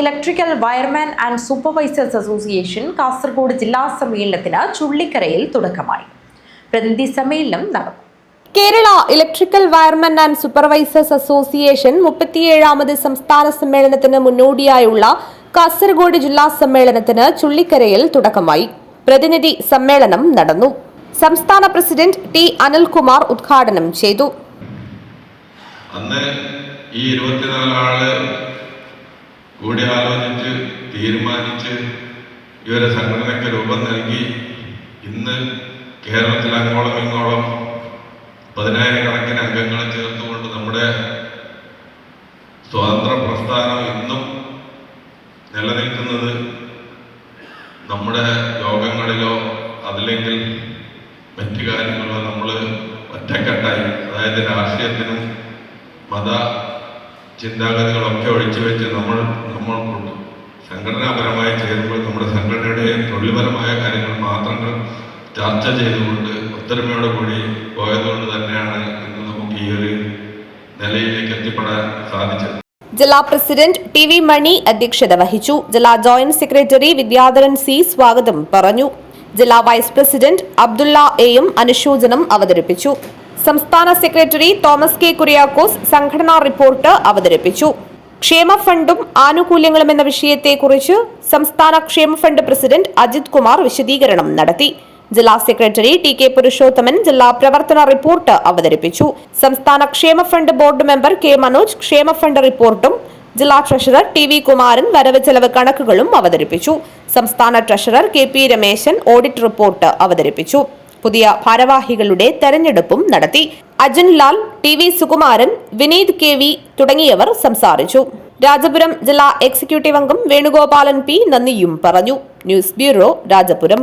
Electrical wireman and supervisors association Kasaragod ജില്ലാ സമ്മേളനത്തിന് ചുള്ളിക്കരയിൽ തുടക്കമായി. പ്രതിനിധി സമ്മേളനം നടന്നു Kerala electrical wireman and supervisors association മുപ്പത്തിയേഴാമത് സംസ്ഥാന സമ്മേളനത്തിന് മുന്നോടിയായുള്ള കാസർഗോഡ് ജില്ലാ സമ്മേളനത്തിന് ചുള്ളിക്കരയിൽ തുടക്കമായി. പ്രതിനിധി സമ്മേളനം നടന്നു. സംസ്ഥാന പ്രസിഡന്റ് ടി അനിൽകുമാർ ഉദ്ഘാടനം ചെയ്തു. അന്ന് ഈ കൂടി ആലോചിച്ച് തീരുമാനിച്ച് ഈ ഒരു സംഘടനയ്ക്ക് രൂപം നൽകി ഇന്ന് കേരളത്തിൽ അങ്ങോളം ഇങ്ങോളം പതിനായിരക്കണക്കിന് അംഗങ്ങളെ ചേർത്തുകൊണ്ട് നമ്മുടെ സ്വാതന്ത്ര്യ പ്രസ്ഥാനം ഇന്നും നിലനിൽക്കുന്നത് നമ്മുടെ യോഗങ്ങളിലോ അതില്ലെങ്കിൽ മറ്റു കാര്യങ്ങളിലോ നമ്മൾ ഒറ്റക്കെട്ടായി അതായത് രാഷ്ട്രീയത്തിനും മത ചിന്താഗതികളൊക്കെ ഒഴിച്ചു വെച്ച് നമ്മൾ നമ്മൾ സംഘടനാപരമായി ചേരുമ്പോൾ നമ്മുടെ സംഘടനയുടെയും തൊഴിൽപരമായ കാര്യങ്ങൾ മാത്രങ്ങൾ ചർച്ച ചെയ്തുകൊണ്ട് ഒത്തൊരുമയോട് കൂടി പോയതുകൊണ്ട് തന്നെയാണ് ഇന്ന് നമുക്ക് ഈ ഒരു നിലയിലേക്ക് എത്തിപ്പെടാൻ സാധിച്ചത്. ജില്ലാ പ്രസിഡന്റ് ടി വി മണി അധ്യക്ഷത വഹിച്ചു. ജില്ലാ ജോയിന്റ് സെക്രട്ടറി വിദ്യാധരൻ സി സ്വാഗതം പറഞ്ഞു. ജില്ലാ വൈസ് പ്രസിഡന്റ് അബ്ദുള്ള എയും അനുശോചനം അവതരിപ്പിച്ചു. സംസ്ഥാന സെക്രട്ടറി തോമസ് കെ കുര്യാക്കോസ് സംഘടനാ റിപ്പോർട്ട് അവതരിപ്പിച്ചു. ക്ഷേമ ഫണ്ടും ആനുകൂല്യങ്ങളും എന്ന വിഷയത്തെക്കുറിച്ച് സംസ്ഥാന ക്ഷേമ ഫണ്ട് പ്രസിഡന്റ് അജിത് കുമാർ വിശദീകരണം നടത്തി. ജില്ലാ സെക്രട്ടറി ടി കെ പുരുഷോത്തമൻ ജില്ലാ പ്രവർത്തന റിപ്പോർട്ട് അവതരിപ്പിച്ചു. സംസ്ഥാന ക്ഷേമ fund board member K Manoj ക്ഷേമ ഫണ്ട് റിപ്പോർട്ടും ജില്ലാ ട്രഷറർ ടി വി കുമാരൻ വരവ് ചെലവ് കണക്കുകളും അവതരിപ്പിച്ചു. സംസ്ഥാന treasurer K P Rameshan audit report അവതരിപ്പിച്ചു. പുതിയ ഭാരവാഹികളുടെ തെരഞ്ഞെടുപ്പും നടത്തി. Ajun Lal T V Sukumaran Vineeth K V തുടങ്ങിയവർ സംസാരിച്ചു. രാജപുരം ജില്ലാ എക്സിക്യൂട്ടീവ് അംഗം വേണുഗോപാലൻ പി നന്ദിയും പറഞ്ഞു. News bureau Rajapuram.